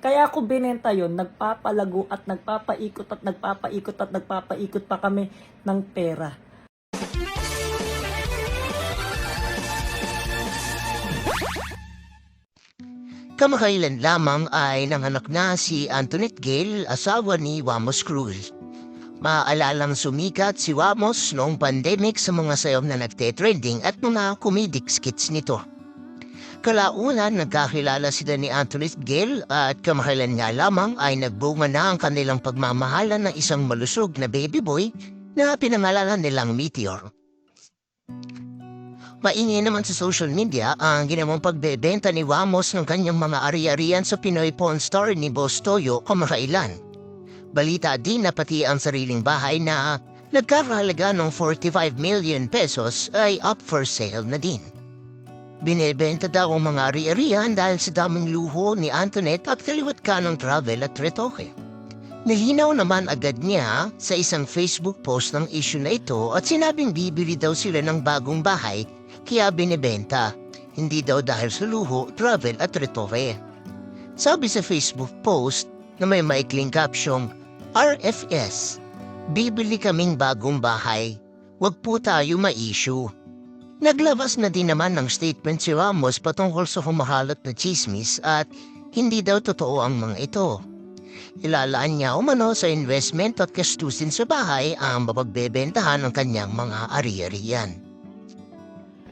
Kaya ako binenta yon nagpapalago at nagpapaikot at nagpapaikot at nagpapaikot pa kami ng pera. Kamakailan lamang ay nanganak na si Antoinette Gale, asawa ni Wamos Cruz. Maalalang sumikat si Wamos noong pandemic sa mga sayaw na nagte-trending at mga comedic skits nito. Kalaunan, nagkakilala sila ni Antoinette Gale at kamakailan nga lamang ay nagbunga na ang kanilang pagmamahalan ng isang malusog na baby boy na pinangalanan nilang Meteor. Maingay naman sa social media ang ginawang pagbebenta ni Wamos ng kanyang mga ari-arian sa Pinoy porn star ni Boss Toyo kamakailan. Balita din na pati ang sariling bahay na nagkakahalaga ng 45 million pesos ay up for sale na din. Binebenta daw ang mga ari-arian dahil sa daming luho ni Antoinette at kaliwat ka ng travel at retoke. Nilinaw naman agad niya sa isang Facebook post ng issue na ito at sinabing bibili daw sila ng bagong bahay kaya binibenta. Hindi daw dahil sa luho, travel at retoke. Sabi sa Facebook post na may maikling caption, RFS, bibili kaming bagong bahay. Huwag po tayo ma-issue. Naglabas na din naman ng statement si Ramos patungkol sa humahalot na chismis at hindi daw totoo ang mga ito. Ilalaan niya umano sa investment at kastusin sa bahay ang mapagbebentahan ng kanyang mga ari-arian.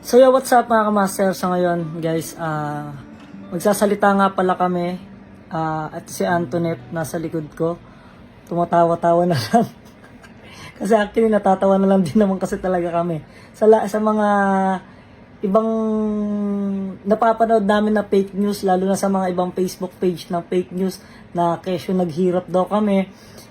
So yeah, what's up mga kamaster? So ngayon guys, ah magsasalita nga pala kami ah, at si Antoinette nasa likod ko. Tumatawa-tawa na lang. Kasi actually natatawa na lang din naman kasi talaga kami. Sa, sa mga ibang napapanood namin na fake news, lalo na sa mga ibang Facebook page na fake news na kesyo naghirap daw kami,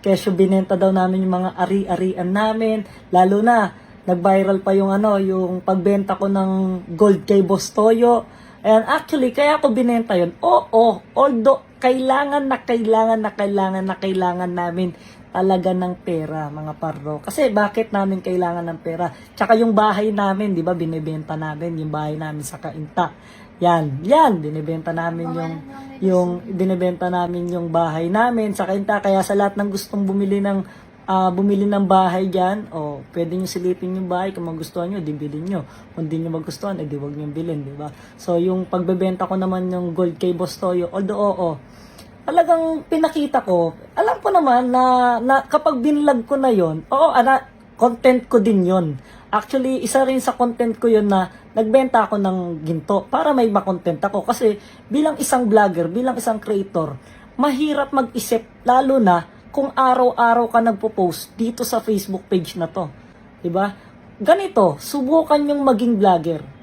kesyo binenta daw namin yung mga ari-arian namin, lalo na nag-viral pa yung ano, yung pagbenta ko ng gold kay Boss Toyo. Ayan, actually, kaya ako binenta yun. Oo, although kailangan na kailangan na kailangan na kailangan namin talaga ng pera, mga parro. Kasi bakit namin kailangan ng pera? Tsaka yung bahay namin, di ba, binibenta namin yung bahay namin sa Kainta. Yan, yan, binibenta namin yung yung binibenta namin yung bahay namin sa Kainta. Kaya sa lahat ng gustong bumili ng ah, bumili ng bahay diyan, o pwede niyo silipin yung bahay kung magustuhan niyo, di bilhin niyo. Kung di niyo magustuhan, edi wag niyo bilhin, di ba? So yung pagbebenta ko naman yung gold kay Boss Toyo, although oo, talagang pinakita ko, alam ko naman na, na kapag binlog ko na yon, oo, ana, content ko din yon. Actually, isa rin sa content ko yon na nagbenta ako ng ginto para may makontent ako. Kasi bilang isang vlogger, bilang isang creator, mahirap mag-isip, lalo na kung araw-araw ka nagpo-post dito sa Facebook page na to. 'Di ba? Ganito, subukan yung maging vlogger.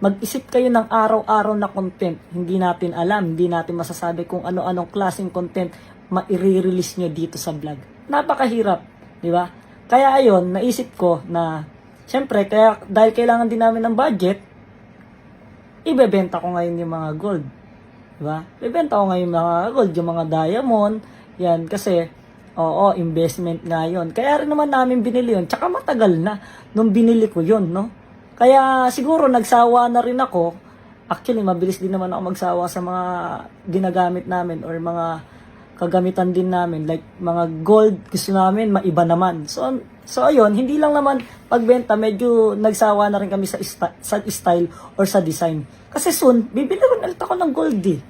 Mag-isip kayo ng araw-araw na content. Hindi natin alam, hindi natin masasabi kung ano-anong klaseng content maire-release nyo dito sa vlog. Napakahirap, di ba? Kaya ayon, naisip ko na, syempre, kaya, dahil kailangan din namin ng budget, ibebenta ko ngayon yung mga gold. Di ba? Ibebenta ko ngayon yung mga gold, yung mga diamond, yan, kasi, oo, investment nga yun. Kaya rin naman namin binili yun. Tsaka matagal na nung binili ko yun, no? Kaya siguro nagsawa na rin ako. Actually, mabilis din naman ako magsawa sa mga ginagamit namin or mga kagamitan din namin. Like, mga gold, gusto namin, maiba naman. So, so ayun, hindi lang naman pagbenta, medyo nagsawa na rin kami sa, sa style or sa design. Kasi soon, bibili rin ulit ako ng gold eh.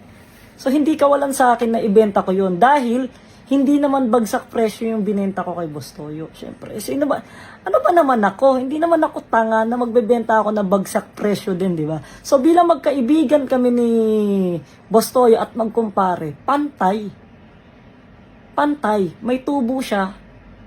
So, hindi kawalan sa akin na ibenta ko yun. Dahil, hindi naman bagsak presyo yung binenta ko kay Boss Toyo. Siyempre, sino ba, ano ba naman ako? Hindi naman ako tanga na magbebenta ako na bagsak presyo din, di ba? So, bilang magkaibigan kami ni Boss Toyo at magkumpare, pantay. Pantay. May tubo siya.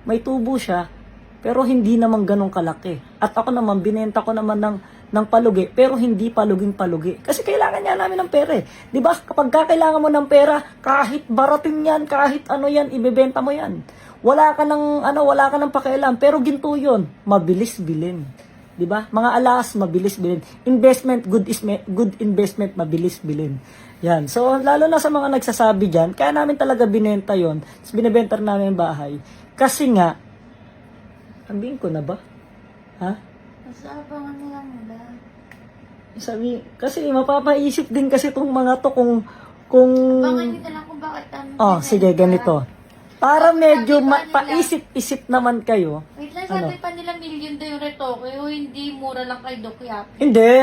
May tubo siya. Pero hindi naman ganun kalaki. At ako naman, binenta ko naman ng, ng palugi, pero hindi paluging palugi. Kasi kailangan niya namin ng pera eh. Di ba? Kapag kailangan mo ng pera, kahit barating yan, kahit ano yan, ibebenta mo yan. Wala ka ng, ano, wala ka ng pakialam, pero ginto yun. Mabilis bilhin. Di ba? Mga alas, mabilis bilhin. Investment, good, is, good investment, mabilis bilhin. Yan. So, lalo na sa mga nagsasabi dyan, kaya namin talaga binenta yon Tapos binibenta namin yung bahay. Kasi nga, sabihin ko na ba? Ha? Basta abangan nila nila. Sabi, kasi mapapaisip din kasi itong mga to kung kung... Bakit nila lang kung bakit ang... Oh, sige, ganito. Para medyo ma- paisip-isip naman kayo. Wait lang, Ano? sabi pa nila million daw yung retoke, o hindi mura lang kay Doc Yap. Hindi.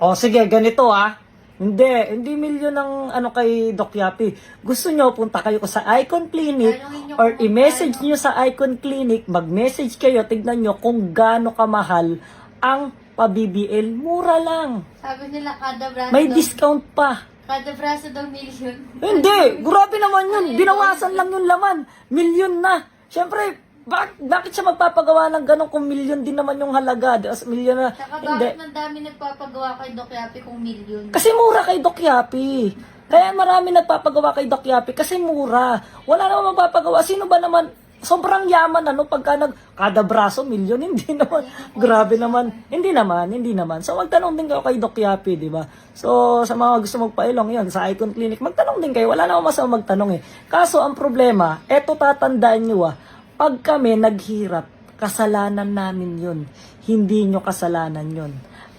O sige, ganito ah. Hindi, hindi milyon ng ano kay Doc Yapi. Gusto nyo, punta kayo sa Icon Clinic Tanungin or i-message nyo sa Icon Clinic, mag-message kayo, tignan nyo kung gaano kamahal ang pa-BBL. Mura lang. Sabi nila kada braso May daw, discount pa. kada braso daw million. Hindi, grabe naman yun. Binawasan lang yung laman. Milyon na. Siyempre, bak- bakit siya magpapagawa ng ganun kung milyon din naman yung halaga? As milyon na. Saka Hindi. bakit man dami nagpapagawa kay Doc Yapi kung million? Kasi mura kay Doc Yapi. Kaya marami nagpapagawa kay Doc Yapi kasi mura. Wala naman magpapagawa. Sino ba naman? Sobrang yaman ano pagka nag kada braso milyon hindi naman grabe naman hindi naman hindi naman so magtanong din kayo kay Doc Yapi di ba so sa mga gusto magpailong yun sa Icon Clinic magtanong din kayo wala namang masama magtanong eh kaso ang problema eto tatandaan niyo ah pag kami naghirap kasalanan namin yun hindi nyo kasalanan yun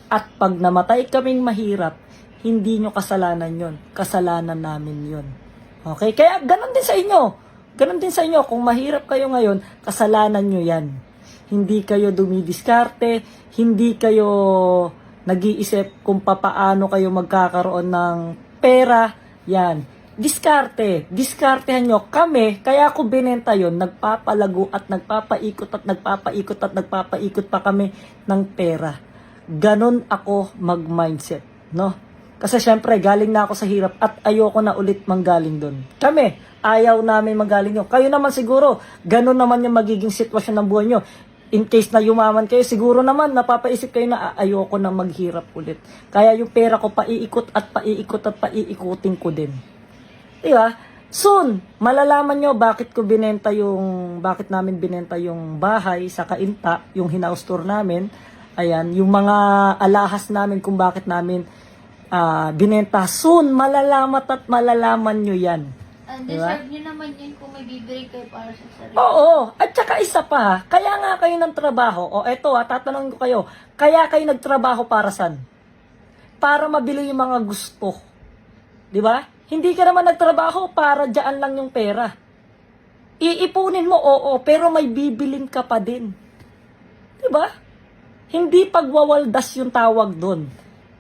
at pag namatay kaming mahirap, hindi nyo kasalanan yon Kasalanan namin yon Okay? Kaya ganun din sa inyo. Ganun din sa inyo. Kung mahirap kayo ngayon, kasalanan nyo yan. Hindi kayo dumidiskarte, hindi kayo nag-iisip kung papaano kayo magkakaroon ng pera. Yan. Diskarte. Diskartehan nyo. Kami, kaya ako binenta yon nagpapalago at nagpapaikot at nagpapaikot at nagpapaikot pa kami ng pera ganon ako mag-mindset, no? Kasi syempre, galing na ako sa hirap at ayoko na ulit manggaling doon. Kami, ayaw namin manggaling yun. Kayo naman siguro, ganon naman yung magiging sitwasyon ng buhay nyo. In case na yumaman kayo, siguro naman napapaisip kayo na "Ah, ayoko na maghirap ulit. Kaya yung pera ko paiikot at paiikot at paiikutin ko din. Di ba? Soon, malalaman nyo bakit ko binenta yung, bakit namin binenta yung bahay sa Kainta, yung hinaus tour namin. Ayan, yung mga alahas namin kung bakit namin ah, binenta. Soon, malalamat at malalaman nyo yan. And Diba? deserve nyo naman yun kung may bibigay kayo para sa sarili. Oo, at saka isa pa, ha, kaya nga kayo ng trabaho, o eto ha, tatanungin ko kayo, kaya kayo nagtrabaho para san? Para mabili yung mga gusto. Di ba? Hindi ka naman nagtrabaho para diyan lang yung pera. Iipunin mo, oo, pero may bibilin ka pa din. Di ba? Hindi pagwawaldas yung tawag doon.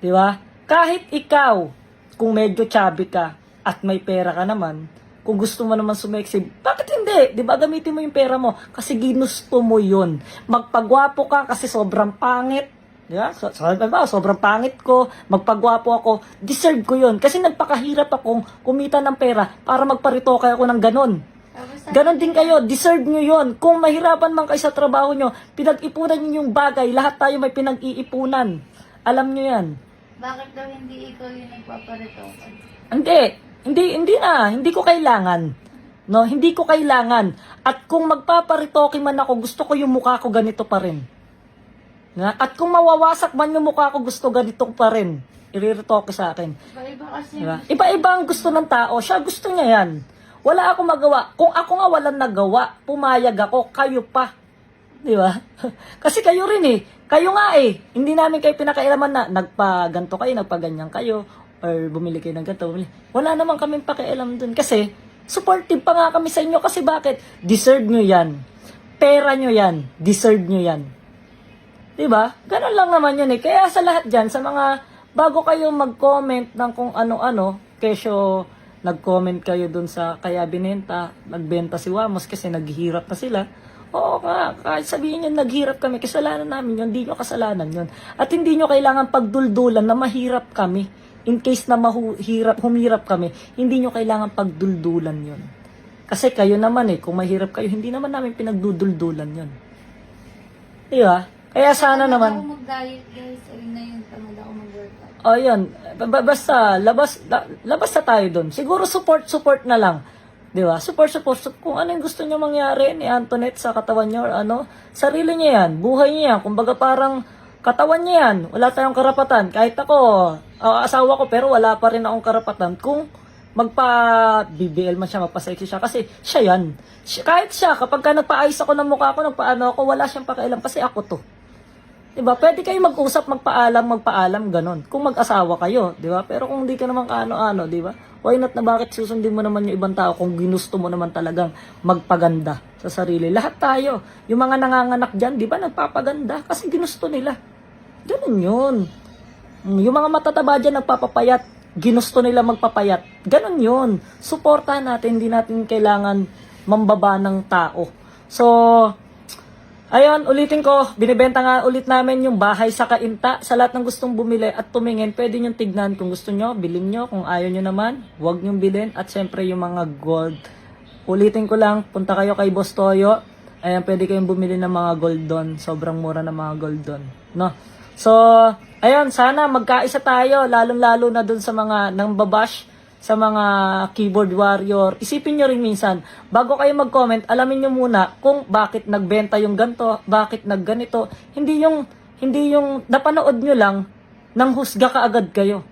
Ba? Kahit ikaw, kung medyo chubby ka at may pera ka naman, kung gusto mo naman sumeksi, bakit hindi? Di ba gamitin mo yung pera mo? Kasi ginusto mo yun. Magpagwapo ka kasi sobrang pangit. Di ba? So, so, diba, sobrang pangit ko, magpagwapo ako, deserve ko yun. Kasi nagpakahirap akong kumita ng pera para magparitoke ako ng ganon. Ganon din kayo, deserve nyo yon. Kung mahirapan man kayo sa trabaho nyo, pinag-ipunan nyo yung bagay, lahat tayo may pinag-iipunan. Alam nyo yan. Bakit daw hindi ikaw yung nagpaparitokan? Hindi, hindi, hindi na, hindi ko kailangan. No, hindi ko kailangan. At kung magpaparitoke man ako, gusto ko yung mukha ko ganito pa rin. Na? At kung mawawasak man yung mukha ko, gusto ganito pa rin. Iriritoke sa akin. Iba-iba kasi Diba? Iba-iba ang gusto ng tao. Siya gusto niya yan. Wala akong magawa. Kung ako nga walang nagawa, pumayag ako, kayo pa. Di ba? Kasi kayo rin eh. Kayo nga eh. Hindi namin kayo pinakailaman na nagpa-ganto kayo, nagpa-ganyan kayo, or bumili kayo ng ganito. Bumili. Wala naman kaming pakialam dun. Kasi, supportive pa nga kami sa inyo. Kasi bakit? Deserve nyo yan. Pera nyo yan. Deserve nyo yan. Diba? Ganun lang naman yun eh. Kaya sa lahat dyan, sa mga bago kayo mag-comment ng kung ano-ano, kesyo nag-comment kayo dun sa kaya binenta, nagbenta si Wamos kasi naghihirap na sila. Oo ka, kahit sabihin nyo naghirap kami, kasalanan namin yun, hindi nyo kasalanan yun. At hindi nyo kailangan pagduldulan na mahirap kami. In case na mahirap, humirap kami, hindi nyo kailangan pagduldulan yun. Kasi kayo naman eh, kung mahirap kayo, hindi naman namin pinagduduldulan yun. Di ba? Kaya sana Tamad naman... ako mag-diet guys. Ayun na yun, tamad ako mag-workout. O yun, Ba- ba- basta labas la- labas na tayo doon. Siguro support support na lang. 'Di ba? Support support sup- kung ano yung gusto niyo mangyari ni Antoinette sa katawan niya or ano, sarili niya 'yan, buhay niya 'yan. Kumbaga parang katawan niya 'yan. Wala tayong karapatan. Kahit ako, ah, asawa ko pero wala pa rin akong karapatan kung magpa BBL man siya, magpa-sexy siya kasi siya 'yan. Siya- kahit siya kapag ka nagpaayos ako ng mukha ko, nagpaano ako, wala siyang pakialam kasi ako to. Diba? Pwede kayo mag-usap, magpaalam, magpaalam, ganon. Kung mag-asawa kayo, di ba? Pero kung hindi ka naman kaano-ano, di ba? Why not na bakit susundin mo naman yung ibang tao kung ginusto mo naman talagang magpaganda sa sarili? Lahat tayo. Yung mga nanganganak dyan, di ba? Nagpapaganda kasi ginusto nila. Ganun yun. Yung mga matataba dyan nagpapapayat, ginusto nila magpapayat. Ganun yun. Suportahan natin, hindi natin kailangan mambaba ng tao. So, ayun, ulitin ko, binibenta nga ulit namin yung bahay sa Kainta. Sa lahat ng gustong bumili at tumingin, pwede nyo tignan kung gusto nyo, bilhin nyo. Kung ayaw nyo naman, huwag nyo bilhin. At syempre yung mga gold. Ulitin ko lang, punta kayo kay Boss Toyo. Ayan, pwede kayong bumili ng mga gold doon. Sobrang mura ng mga gold doon. No? So, ayun, sana magkaisa tayo, lalong-lalo na doon sa mga nang babash, sa mga keyboard warrior. Isipin nyo rin minsan, bago kayo mag-comment, alamin nyo muna kung bakit nagbenta yung ganto, bakit nagganito. Hindi yung, hindi yung napanood nyo lang, nang husga ka agad kayo.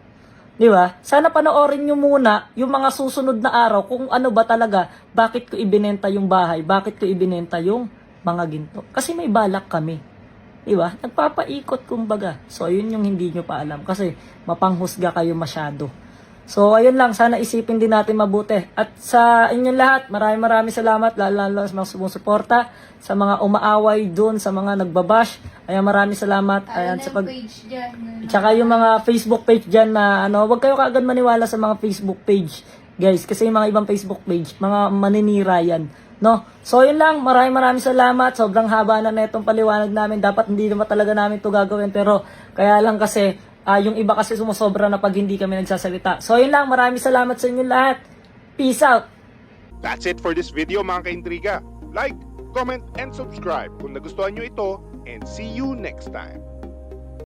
Di ba? Sana panoorin nyo muna yung mga susunod na araw kung ano ba talaga, bakit ko ibinenta yung bahay, bakit ko ibinenta yung mga ginto. Kasi may balak kami. Di ba? Nagpapaikot kumbaga. So, yun yung hindi nyo pa alam. Kasi mapanghusga kayo masyado. So, ayun lang. Sana isipin din natin mabuti. At sa inyong lahat, maraming maraming salamat. Lalo lalo sa mga sumusuporta, sa mga umaaway dun, sa mga nagbabash. Ayan, maraming salamat. Ayan, sa pag... page dyan. Tsaka yung mga Facebook page dyan na ano, wag kayo kaagad maniwala sa mga Facebook page. Guys, kasi yung mga ibang Facebook page, mga maninira yan. No? So yun lang, maraming maraming salamat. Sobrang haba na netong paliwanag namin. Dapat hindi naman talaga namin to gagawin. Pero kaya lang kasi, ah, yung iba kasi sumusobra na pag hindi kami nagsasalita. So yun lang, maraming salamat sa inyo lahat. Peace out! That's it for this video mga kaintriga. Like, comment, and subscribe kung nagustuhan nyo ito and see you next time.